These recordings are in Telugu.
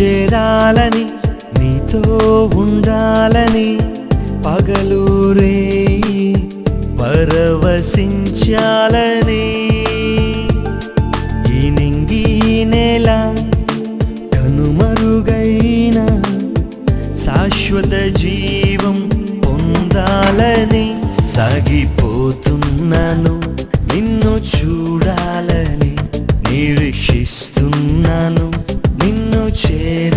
చేరాలని నీతో ఉండాలని పగలూరే పరవశించాలని. ఈ నింగి నేల కనుమరుగైన శాశ్వత జీవం పొందాలని సాగిపోతున్నాను నిన్ను చూడాలని నిరీక్షిస్తున్నాను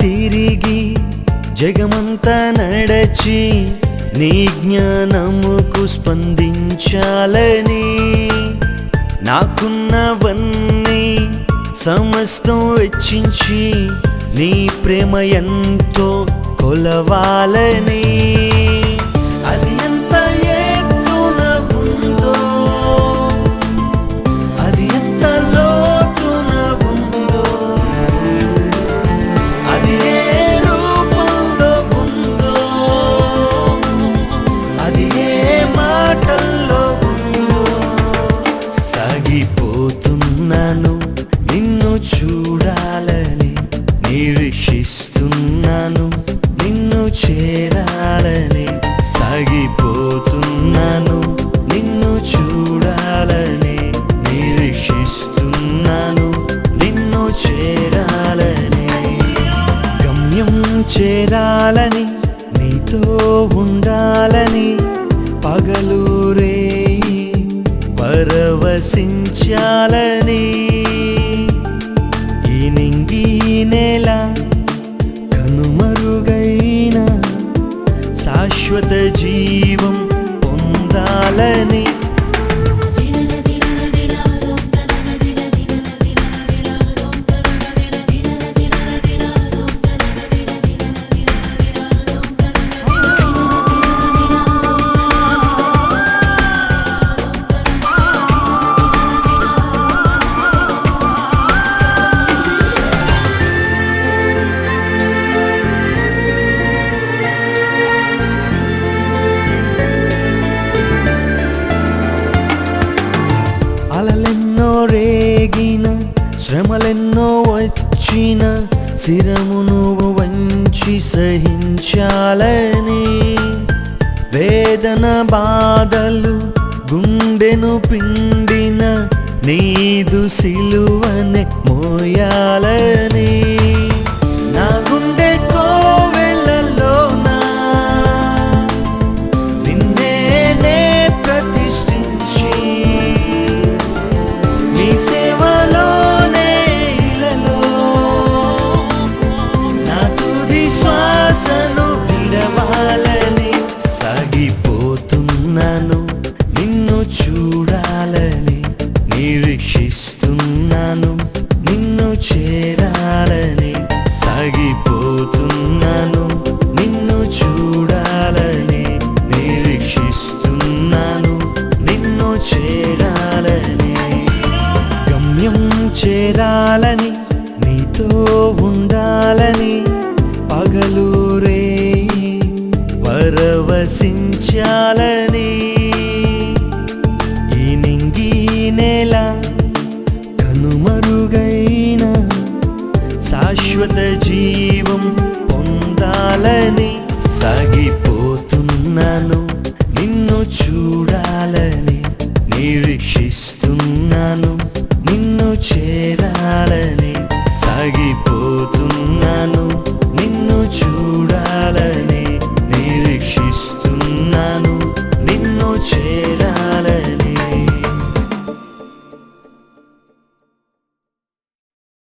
తిరిగి జగమంతా నడచి నీ జ్ఞానముకు స్పందించాలని నాకున్నవన్నీ సమస్తం వెచ్చించి నీ ప్రేమ ఎంతో కొలవాలని చేరాలని సాగిపోతున్నాను. నిన్ను చూడాలని నిరీక్షిస్తున్నాను. నిన్ను చేరాలని గమ్యం చేరాలని నీతో ఉండాలని పగలూరే పరవశించాలని. ఈ నింగి నెలా శాశ్వత జీవం పొందాలని శ్రమలెన్నో వచ్చిన శిరమును వంచి సహించాలని. వేదన బాధలు గుండెను పిండిన నీదు సిలువనే మోయాలని. చూడాలని నిరీక్షిస్తున్నాను. నిన్ను చేరాలని సాగిపోతున్నాను. నిన్ను చూడాలని నిరీక్షిస్తున్నాను. నిన్ను చేరాలని గమ్యం చేరాలని నీతో ఉండ